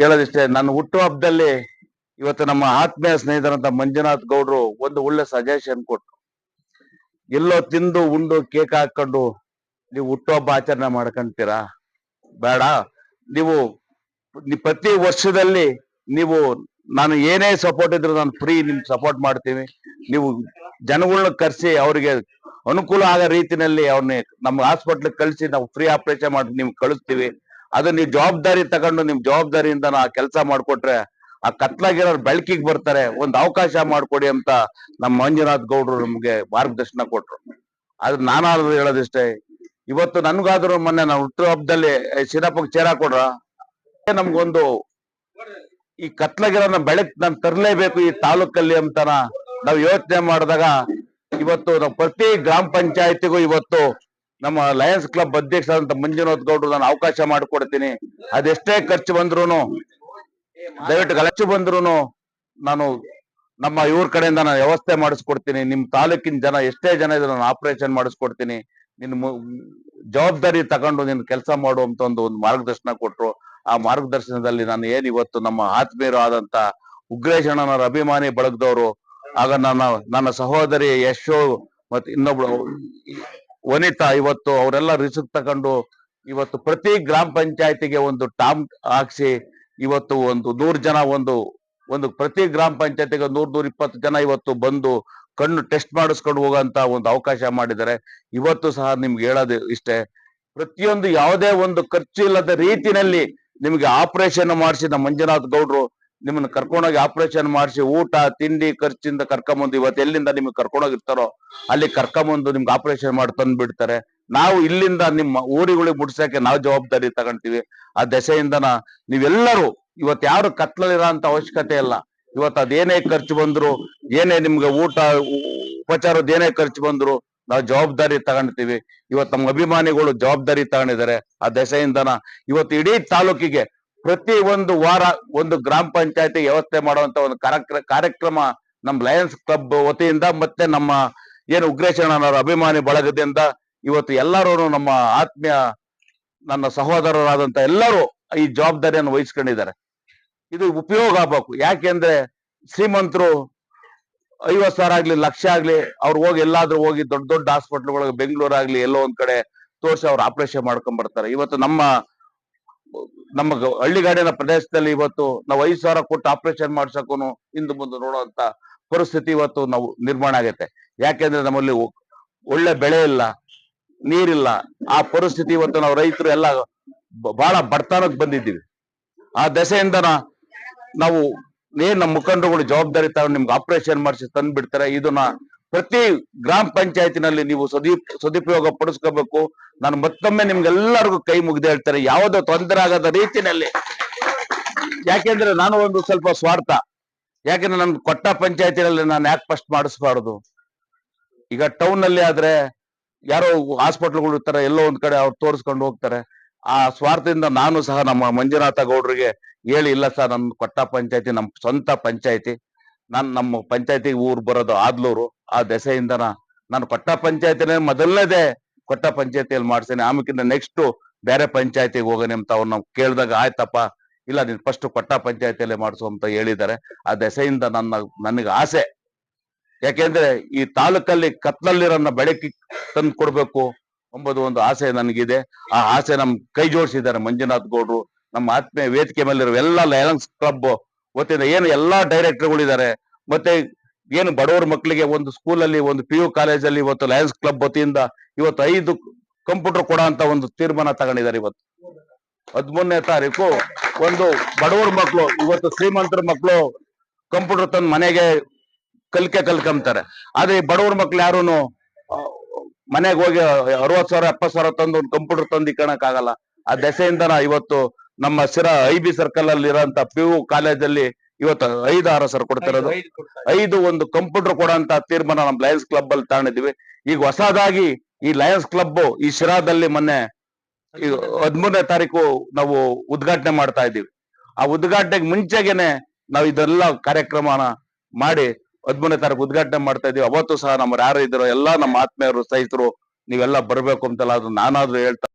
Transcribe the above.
ಹೇಳೋದಿಷ್ಟೇ, ನನ್ನ ಹುಟ್ಟುಹಬ್ಬದಲ್ಲಿ ಇವತ್ತು ನಮ್ಮ ಆತ್ಮೀಯ ಸ್ನೇಹಿತರಂತ ಮಂಜುನಾಥ್ ಗೌಡ್ರು ಒಂದು ಒಳ್ಳೆ ಸಜೆಷನ್ ಕೊಟ್ರು. ಎಲ್ಲೋ ತಿಂದು, ಉಂಡು ಕೇಕ್ ಹಾಕೊಂಡು ನೀವು ಹುಟ್ಟುಹಬ್ಬ ಆಚರಣೆ ಮಾಡ್ಕೊಂತೀರಾ? ಬೇಡ. ನೀವು ಪ್ರತಿ ವರ್ಷದಲ್ಲಿ ನೀವು, ನಾನು ಏನೇ ಸಪೋರ್ಟ್ ಇದ್ರು ನಾನು ಫ್ರೀ ನಿಮ್ ಸಪೋರ್ಟ್ ಮಾಡ್ತೀನಿ. ನೀವು ಜನಗಳನ್ನ ಕರೆಸಿ ಅವ್ರಿಗೆ ಅನುಕೂಲ ಆಗೋ ರೀತಿನಲ್ಲಿ ಅವ್ರನ್ನ ನಮ್ಮ ಹಾಸ್ಪಿಟ್ಲ್ ಕಳಿಸಿ ನಾವು ಫ್ರೀ ಆಪರೇಷನ್ ಮಾಡಿ, ನಿಮ್ಗೆ ಕಳಿಸ್ತೀವಿ. ಅದು ನೀವು ಜವಾಬ್ದಾರಿ ತಗೊಂಡು ನಿಮ್ ಜವಾಬ್ದಾರಿಯಿಂದ ನಾ ಕೆಲಸ ಮಾಡ್ಕೊಟ್ರೆ ಆ ಕತ್ಲಾಗಿರೋರು ಬೆಳಕಿಗೆ ಬರ್ತಾರೆ, ಒಂದು ಅವಕಾಶ ಮಾಡ್ಕೊಡಿ ಅಂತ ನಮ್ಮ ಮಂಜುನಾಥ್ ಗೌಡ್ರು ನಮ್ಗೆ ಮಾರ್ಗದರ್ಶನ ಕೊಟ್ರು. ಆದ್ರೆ ನಾನಾದ್ರು ಹೇಳೋದಿಷ್ಟೇ, ಇವತ್ತು ನನ್ಗಾದ್ರೂ ಮೊನ್ನೆ ನಾವು ಹುಟ್ಟು ಹಬ್ಬದಲ್ಲಿ ಸಿರಪ್ಪಗೆ ಚೇರ ಕೊಡ್ರ? ನಮ್ಗೊಂದು ಈ ಕತ್ಲಗಿರೋನ ಬೆಳಕ್ ನಾನು ತರಲೇಬೇಕು ಈ ತಾಲೂಕಲ್ಲಿ ಅಂತನ ನಾವು ಯೋಚನೆ ಮಾಡಿದಾಗ ಇವತ್ತು ನಾವು ಪ್ರತಿ ಗ್ರಾಮ ಪಂಚಾಯತಿಗೂ ಇವತ್ತು ನಮ್ಮ ಲಯನ್ಸ್ ಕ್ಲಬ್ ಅಧ್ಯಕ್ಷರಾದಂತ ಮಂಜುನಾಥ್ ಗೌಡ್ರು ನಾನು ಅವಕಾಶ ಮಾಡಿಕೊಡ್ತೀನಿ. ಅದೆಷ್ಟೇ ಖರ್ಚು ಬಂದ್ರು ದಯವಿಟ್ಟು ಖರ್ಚು ಬಂದ್ರು ನಾನು ನಮ್ಮ ಇವ್ರ ಕಡೆಯಿಂದ ನಾನು ವ್ಯವಸ್ಥೆ ಮಾಡಿಸ್ಕೊಡ್ತೀನಿ. ನಿಮ್ ತಾಲೂಕಿನ ಜನ ಎಷ್ಟೇ ಜನ ಇದ್ರು ನಾನು ಆಪರೇಷನ್ ಮಾಡಿಸ್ಕೊಡ್ತೀನಿ. ನಿನ್ ಜವಾಬ್ದಾರಿ ತಗೊಂಡು ನಿನ್ ಕೆಲಸ ಮಾಡುವಂತ ಒಂದು ಒಂದು ಮಾರ್ಗದರ್ಶನ ಕೊಟ್ರು. ಆ ಮಾರ್ಗದರ್ಶನದಲ್ಲಿ ನಾನು ಏನ್ ಇವತ್ತು ನಮ್ಮ ಆತ್ಮೀಯರು ಆದಂತ ಉಗ್ರೇಶ್ ಅಭಿಮಾನಿ ಬಳಗದವರು, ಆಗ ನನ್ನ ನನ್ನ ಸಹೋದರಿ ಯಶೋ ಮತ್ತೆ ಇನ್ನೊಬ್ಳು ವನಿತಾ, ಇವತ್ತು ಅವರೆಲ್ಲ ರಿಸ್ಕ್ ತಗೊಂಡು ಇವತ್ತು ಪ್ರತಿ ಗ್ರಾಮ ಪಂಚಾಯತಿಗೆ ಒಂದು ಟಾಮ್ ಹಾಕ್ಸಿ ಇವತ್ತು ಒಂದು ನೂರ್ ಜನ ಒಂದು ಒಂದು ಪ್ರತಿ ಗ್ರಾಮ ಪಂಚಾಯತಿಗೆ ನೂರ್ ನೂರ್ ಇಪ್ಪತ್ತು ಜನ ಇವತ್ತು ಬಂದು ಕಣ್ಣು ಟೆಸ್ಟ್ ಮಾಡಿಸ್ಕೊಂಡು ಹೋಗೋಂತ ಒಂದು ಅವಕಾಶ ಮಾಡಿದ್ದಾರೆ. ಇವತ್ತು ಸಹ ನಿಮ್ಗೆ ಹೇಳೋದು ಇಷ್ಟೇ, ಪ್ರತಿಯೊಂದು ಯಾವುದೇ ಒಂದು ಖರ್ಚು ಇಲ್ಲದ ರೀತಿನಲ್ಲಿ ನಿಮ್ಗೆ ಆಪರೇಷನ್ ಮಾಡಿಸಿದ ಮಂಜುನಾಥ್ ಗೌಡ್ರು ನಿಮ್ಮನ್ನ ಕರ್ಕೊಂಡೋಗಿ ಆಪರೇಷನ್ ಮಾಡಿಸಿ ಊಟ, ತಿಂಡಿ, ಖರ್ಚಿಂದ ಕರ್ಕೊಂಬಂದು ಇವತ್ತು ಎಲ್ಲಿಂದ ನಿಮ್ಗೆ ಕರ್ಕೊಂಡೋಗಿರ್ತಾರೋ ಅಲ್ಲಿ ಕರ್ಕೊಂಬಂದು ನಿಮ್ಗೆ ಆಪರೇಷನ್ ಮಾಡಿ ತಂದು ಬಿಡ್ತಾರೆ ನಾವು ಇಲ್ಲಿಂದ ನಿಮ್ಮ ಊರಿಗಳಿಗೆ ಮುಟ್ಸಕ್ಕೆ ನಾವು ಜವಾಬ್ದಾರಿ ತಗೊಂತೀವಿ. ಆ ದೆಸೆಯಿಂದನ ನೀವೆಲ್ಲರೂ ಇವತ್ತು ಯಾರು ಕತ್ಲಲ್ಲಿರೋ ಅಂತ ಅವಶ್ಯಕತೆ ಇಲ್ಲ. ಇವತ್ತು ಅದೇನೇ ಖರ್ಚು ಬಂದ್ರು, ಏನೇ ನಿಮ್ಗೆ ಊಟ, ಉಪಚಾರದ ಏನೇ ಖರ್ಚು ಬಂದ್ರು, ನಾವು ಜವಾಬ್ದಾರಿ ತಗೊಂಡ್ತೀವಿ ಇವತ್ತು ನಮ್ಮ ಅಭಿಮಾನಿಗಳು ಜವಾಬ್ದಾರಿ ತಗೊಂಡಿದ್ದಾರೆ. ಆ ದೆಸೆಯಿಂದನ ಇವತ್ತು ಇಡೀ ತಾಲೂಕಿಗೆ ಪ್ರತಿ ಒಂದು ವಾರ ಒಂದು ಗ್ರಾಮ ಪಂಚಾಯತಿ ವ್ಯವಸ್ಥೆ ಮಾಡುವಂತ ಒಂದು ಕಾರ್ಯಕ್ರ- ಕಾರ್ಯಕ್ರಮ ನಮ್ಮ ಲಯನ್ಸ್ ಕ್ಲಬ್ ವತಿಯಿಂದ ಮತ್ತೆ ನಮ್ಮ ಏನು ಉಗ್ರೇಶಣ್ಣನವರ ಅಭಿಮಾನಿ ಬಳಗದಿಂದ ಇವತ್ತು ಎಲ್ಲರೂ ನಮ್ಮ ಆತ್ಮೀಯ ನನ್ನ ಸಹೋದರರಾದಂತ ಎಲ್ಲರೂ ಈ ಜವಾಬ್ದಾರಿಯನ್ನು ವಹಿಸ್ಕೊಂಡಿದ್ದಾರೆ. ಇದು ಉಪಯೋಗ ಆಗ್ಬೇಕು. ಯಾಕೆಂದ್ರೆ ಶ್ರೀಮಂತರು ಐವತ್ ಸಾವಿರ ಆಗ್ಲಿ, ಲಕ್ಷ ಆಗ್ಲಿ, ಅವ್ರು ಹೋಗಿ ಎಲ್ಲಾದ್ರೂ ಹೋಗಿ ದೊಡ್ಡ ದೊಡ್ಡ ಹಾಸ್ಪಿಟ್ಲ್ಗಳಿಗೆ ಬೆಂಗಳೂರು ಆಗ್ಲಿ ಎಲ್ಲೋ ಒಂದ್ ಕಡೆ ತೋರಿಸಿ ಅವ್ರು ಆಪರೇಷನ್ ಮಾಡ್ಕೊಂಡ್ ಬರ್ತಾರೆ. ಇವತ್ತು ನಮ್ಮ ನಮ್ಮ ಹಳ್ಳಿಗಾಡಿನ ಪ್ರದೇಶದಲ್ಲಿ ಇವತ್ತು ನಾವು ಐದು ಸಾವಿರ ಕೊಟ್ಟು ಆಪರೇಷನ್ ಮಾಡ್ಸಕ್ಕೂ ಹಿಂದೆ ಮುಂದೆ ನೋಡುವಂತ ಪರಿಸ್ಥಿತಿ ಇವತ್ತು ನಾವು ನಿರ್ಮಾಣ ಆಗೈತೆ. ಯಾಕೆಂದ್ರೆ ನಮ್ಮಲ್ಲಿ ಒಳ್ಳೆ ಬೆಳೆ ಇಲ್ಲ, ನೀರಿಲ್ಲ. ಆ ಪರಿಸ್ಥಿತಿ ಇವತ್ತು ನಾವು ರೈತರು ಎಲ್ಲ ಬಹಳ ಬಡತನಕ್ಕೆ ಬಂದಿದ್ದೀವಿ. ಆ ದೆಸೆಯಿಂದ ನಾವು ಏನ್ ನಮ್ಮ ಮುಖಂಡರುಗಳು ಜವಾಬ್ದಾರಿ ತಗೊಂಡು ನಿಮ್ಗೆ ಆಪರೇಷನ್ ಮಾಡಿಸಿ ತಂದು ಬಿಡ್ತಾರೆ ಇದನ್ನ ಪ್ರತಿ ಗ್ರಾಮ ಪಂಚಾಯತಿನಲ್ಲಿ ನೀವು ಸದಿ ಸದುಪಯೋಗ ಪಡಿಸ್ಕೋಬೇಕು. ನಾನು ಮತ್ತೊಮ್ಮೆ ನಿಮ್ಗೆಲ್ಲರಿಗೂ ಕೈ ಮುಗಿದು ಹೇಳ್ತಾರೆ ಯಾವುದೋ ತೊಂದರೆ ಆಗದ ರೀತಿನಲ್ಲಿ ಯಾಕೆಂದ್ರೆ ನಾನು ಒಂದು ಸ್ವಲ್ಪ ಸ್ವಾರ್ಥ. ಯಾಕೆಂದ್ರೆ ನನ್ ಕೊಟ್ಟ ಪಂಚಾಯತಿನಲ್ಲಿ ನಾನು ಯಾಕೆ ಫಸ್ಟ್ ಮಾಡಿಸ್ಬಾರ್ದು? ಈಗ ಟೌನ್ನಲ್ಲಿ ಆದ್ರೆ ಯಾರೋ ಹಾಸ್ಪಿಟ್ಲ್ಗಳು ಇರ್ತಾರೆ ಎಲ್ಲೋ ಒಂದ್ ಕಡೆ ಅವ್ರು ತೋರಿಸ್ಕೊಂಡು ಹೋಗ್ತಾರೆ. ಆ ಸ್ವಾರ್ಥದಿಂದ ನಾನು ಸಹ ನಮ್ಮ ಮಂಜುನಾಥ ಗೌಡ್ರಿಗೆ ಹೇಳಿ, ಇಲ್ಲ ಸರ್ ನಮ್ ಕೊಟ್ಟ ಪಂಚಾಯತಿ ನಮ್ ಸ್ವಂತ ಪಂಚಾಯತಿ. ನಾನ್ ನಮ್ಮ ಪಂಚಾಯತಿ ಊರು ಬರೋದು ಆದ್ಲೂರು, ಆ ದೆಸೆಯಿಂದ ನಾನು ಕೊಟ್ಟ ಪಂಚಾಯತಿನೇ ಮೊದಲನೇದೇ ಕೊಟ್ಟ ಪಂಚಾಯತಿಯಲ್ಲಿ ಮಾಡ್ಸೇನೆ. ಆಮೇಕಿಂತ ನೆಕ್ಸ್ಟ್ ಬೇರೆ ಪಂಚಾಯತಿಗೆ ಹೋಗೋಣ ಅಂತ ಅವ್ರು ನಾವು ಕೇಳಿದಾಗ ಆಯ್ತಪ್ಪ, ಇಲ್ಲ ನೀನ್ ಫಸ್ಟ್ ಕೊಟ್ಟ ಪಂಚಾಯತಿಯಲ್ಲೇ ಮಾಡಿಸು ಅಂತ ಹೇಳಿದ್ದಾರೆ ಆ ದೆಸೆಯಿಂದ ನನ್ನ, ನನಗೆ ಆಸೆ. ಯಾಕೆಂದ್ರೆ ಈ ತಾಲೂಕಲ್ಲಿ ಕತ್ಲಲ್ಲಿರೋನ್ನ ಬೆಳಕಿ ತಂದು ಕೊಡ್ಬೇಕು ಎಂಬುದು ಒಂದು ಆಸೆ ನನಗಿದೆ. ಆ ಆಸೆ ನಮ್ ಕೈ ಜೋಡಿಸಿದ್ದಾರೆ ಮಂಜುನಾಥ್ ಗೌಡ್ರು. ನಮ್ಮ ಆತ್ಮೀಯ ವೇದಿಕೆ ಮೇಲಿರೋ ಎಲ್ಲ ಲಯನ್ಸ್ ಕ್ಲಬ್ ವತಿಯಿಂದ ಏನು ಎಲ್ಲಾ ಡೈರೆಕ್ಟರ್ಗಳಿದ್ದಾರೆ ಮತ್ತೆ ಏನು ಬಡವರ ಮಕ್ಕಳಿಗೆ ಒಂದು ಸ್ಕೂಲಲ್ಲಿ ಒಂದು ಪಿ ಯು ಕಾಲೇಜಲ್ಲಿ ಇವತ್ತು ಲಯನ್ಸ್ ಕ್ಲಬ್ ವತಿಯಿಂದ ಇವತ್ತು ಐದು ಕಂಪ್ಯೂಟರ್ ಕೊಡ ಅಂತ ಒಂದು ತೀರ್ಮಾನ ತಗೊಂಡಿದ್ದಾರೆ ಇವತ್ತು. ಹದಿಮೂರನೇ ತಾರೀಕು ಒಂದು ಬಡವರ ಮಕ್ಕಳು ಇವತ್ತು ಶ್ರೀಮಂತರ ಮಕ್ಕಳು ಕಂಪ್ಯೂಟರ್ ತಂದು ಮನೆಗೆ ಕಲಿಕೆ ಕಲ್ಕೊಂತಾರೆ ಆದ್ರೆ ಬಡವರ ಮಕ್ಳು ಯಾರುನು ಮನೆಗೆ ಹೋಗಿ ಅರವತ್ ಸಾವಿರ ಎಪ್ಪತ್ ಸಾವಿರ ತಂದು ಒಂದು ಕಂಪ್ಯೂಟರ್ ತಂದು ಇಕ್ಕಣಕ್ಕಾಗಲ್ಲ. ಆ ದೆಸೆಯಿಂದ ಇವತ್ತು ನಮ್ಮ ಸಿರ ಐ ಬಿ ಸರ್ಕಲ್ ಅಲ್ಲಿ ಇರೋಂತ ಪಿ ಯು ಕಾಲೇಜಲ್ಲಿ ಇವತ್ತು ಐದು ಆರು ಸರ್ ಕೊಡ್ತಿರೋದು. ಐದು ಒಂದು ಕಂಪ್ಯೂಟರ್ ಕೊಡೋಂತ ತೀರ್ಮಾನ ನಮ್ಮ ಲಯನ್ಸ್ ಕ್ಲಬ್ ಅಲ್ಲಿ ತಗೊಂಡಿದ್ವಿ ಈಗ ಹೊಸದಾಗಿ ಈ ಲಯನ್ಸ್ ಕ್ಲಬ್ ಈ ಶಿರಾದಲ್ಲಿ ಮೊನ್ನೆ ಹದಿಮೂರನೇ ತಾರೀಕು ನಾವು ಉದ್ಘಾಟನೆ ಮಾಡ್ತಾ ಇದ್ದೀವಿ. ಆ ಉದ್ಘಾಟನೆಗೆ ಮುಂಚೆಗೆನೆ ನಾವು ಇದೆಲ್ಲ ಕಾರ್ಯಕ್ರಮನ ಮಾಡಿ ಹದಿಮೂರನೇ ತಾರೀಕು ಉದ್ಘಾಟನೆ ಮಾಡ್ತಾ ಇದೀವಿ ಅವತ್ತು ಸಹ ನಮ್ಮ ಯಾರು ಇದ್ರು ಎಲ್ಲಾ ನಮ್ಮ ಆತ್ಮೀಯರು ಸ್ನೇಹಿತರು ನೀವೆಲ್ಲ ಬರ್ಬೇಕು ಅಂತೆಲ್ಲ ಅದು ನಾನಾದ್ರೂ ಹೇಳ್ತಾ